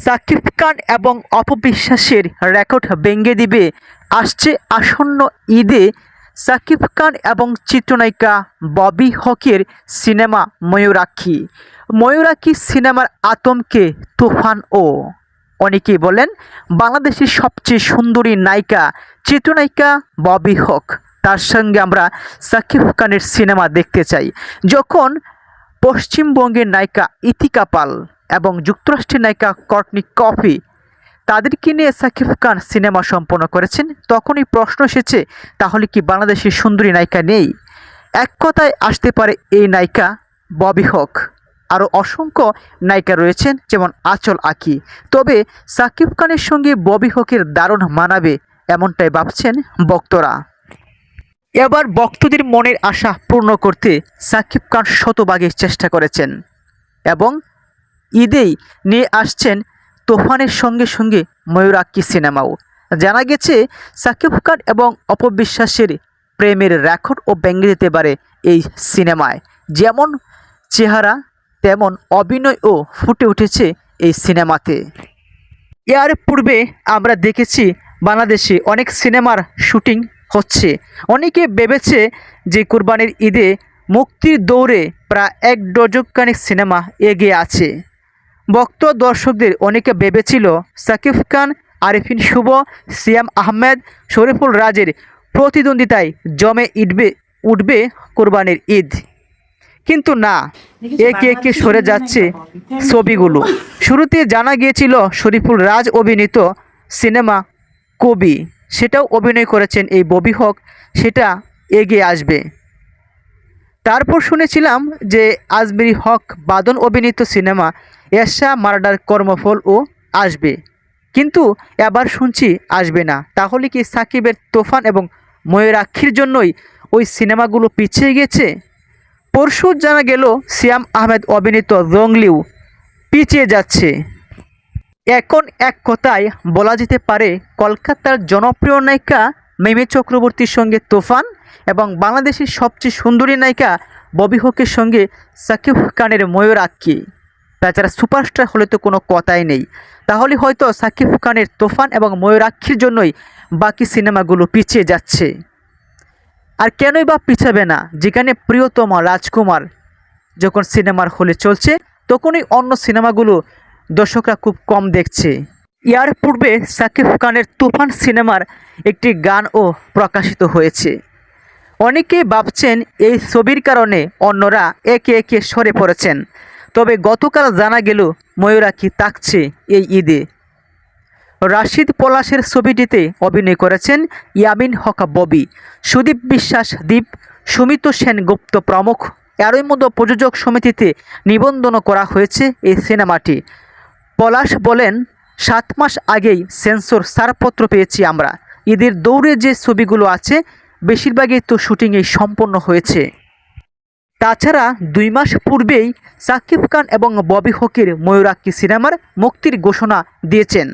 সাকিব খান এবং অপবিশ্বাসের রেকর্ড ভেঙে দিবে। আসছে আসন্ন ঈদে সাকিব খান এবং চিত্রনায়িকা ববি হকের সিনেমা ময়ূরাক্ষী। ময়ূরাক্ষী সিনেমার আতঙ্কে তুফান ও। অনেকেই বলেন, বাংলাদেশের সবচেয়ে সুন্দরী নায়িকা, চিত্রনায়িকা ববি হক। তার সঙ্গে আমরা সাকিব খানের সিনেমা দেখতে চাই। যখন পশ্চিমবঙ্গের নায়িকা ইতিকা পাল এবং যুক্তরাষ্ট্রের নায়িকা কর্টনি কফি তাদেরকে নিয়ে সাকিব খান সিনেমা সম্পন্ন করেছেন। তখনই প্রশ্ন এসেছে, তাহলে কি বাংলাদেশের সুন্দরী নায়িকা নেই? এক কথায় আসতে পারে এই নায়িকা ববি হক। আরও অসংখ্য নায়িকা রয়েছেন, যেমন আচল আকি। তবে সাকিব খানের সঙ্গে ববি হকের দারুণ মানাবে এমনটাই ভাবছেন বক্তরা। এবার ভক্তদের মনের আশা পূর্ণ করতে সাকিব খান শতভাগের চেষ্টা করেছেন এবং ঈদেই নিয়ে আসছেন তোফানের সঙ্গে সঙ্গে ময়ূরাক্ষী সিনেমাও। জানা গেছে, সাকিব খান এবং অপবিশ্বাসের প্রেমের রেকর্ড ও ব্যঙ্গে দিতে পারে এই সিনেমায়। যেমন চেহারা, তেমন অভিনয়ও ফুটে উঠেছে এই সিনেমাতে। এর পূর্বে আমরা দেখেছি, বাংলাদেশে অনেক সিনেমার শুটিং হচ্ছে। অনেকে ভেবেছে যে কুরবানির ঈদে মুক্তির দৌড়ে প্রায় এক ডজনখানিক সিনেমা এগিয়ে আছে। ভক্ত দর্শকদের অনেকে ভেবেছিল সাকিব খান আরিফিন শুভ সিয়াম আহমেদ শরীফুল রাজের প্রতিদ্বন্দ্বিতায় জমে ইটবে উঠবে কোরবানির ঈদ। কিন্তু না একে একে সরে যাচ্ছে ছবিগুলো। শুরুতে জানা গিয়েছিল শরীফুল রাজ অভিনীত সিনেমা কবি। সেটাও অভিনয় করেছেন এই ববি হক, সেটা এগিয়ে আসবে। তারপর শুনেছিলাম যে আজমিরি হক বাদন অভিনীত সিনেমা এশা মার্ডার কর্মফল ও আসবে। কিন্তু এবার শুনছি আসবে না। তাহলে কি সাকিবের তোফান এবং ময়ূরাক্ষীর জন্যই ওই সিনেমাগুলো পিছিয়ে গেছে? পরশু জানা গেল, সিয়াম আহমেদ অভিনীত রংলিউ পিছিয়ে যাচ্ছে। এখন এক কথায় বলা যেতে পারে, কলকাতার জনপ্রিয় নায়িকা মিমি চক্রবর্তীর সঙ্গে তোফান এবং বাংলাদেশের সবচেয়ে সুন্দরী নায়িকা ববি হকের সঙ্গে সাকিব খানের ময়ূরাক্ষী তাছাড়া সুপারস্টার হলে তো কোনো কথাই নেই। তাহলে হয়তো সাকিব খানের তোফান এবং ময়ূরাক্ষীর জন্যই বাকি সিনেমাগুলো পিছিয়ে যাচ্ছে। আর কেনই বা পিছাবে না, যেখানে প্রিয়তম রাজকুমার যখন সিনেমার হলে চলছে, তখনই অন্য সিনেমাগুলো দর্শকরা খুব কম দেখছে। ইয়ার পূর্বে সাকিব খানের তুফান সিনেমার একটি গানও প্রকাশিত হয়েছে। অনেকে ভাবছেন এই ছবির কারণে অন্যরা একে একে সরে পড়েছেন, তবে গতকাল জানা গেল ময়ূরাক্ষী তাকছে এই ঈদে। রাশিদ পলাশের ছবিটিতে অভিনয় করেছেন ইয়ামিন হকা ববি, সুদীপ বিশ্বাস দীপ সুমিত সেনগুপ্ত প্রমুখ। এরই মধ্যে প্রযোজক সমিতিতে নিবন্ধন করা হয়েছে এই সিনেমাটি। পলাশ বলেন, সাত মাস আগেই সেন্সর সারপত্র পেয়েছি আমরা। ঈদের দৌড়ে যে ছবিগুলো আছে, বেশিরভাগই তো শুটিংয়েই সম্পন্ন হয়েছে। তাছাড়া দুই মাস পূর্বেই সাকিব খান এবং ববি হকির ময়ূরাক্ষী সিনেমার মুক্তির ঘোষণা দিয়েছেন।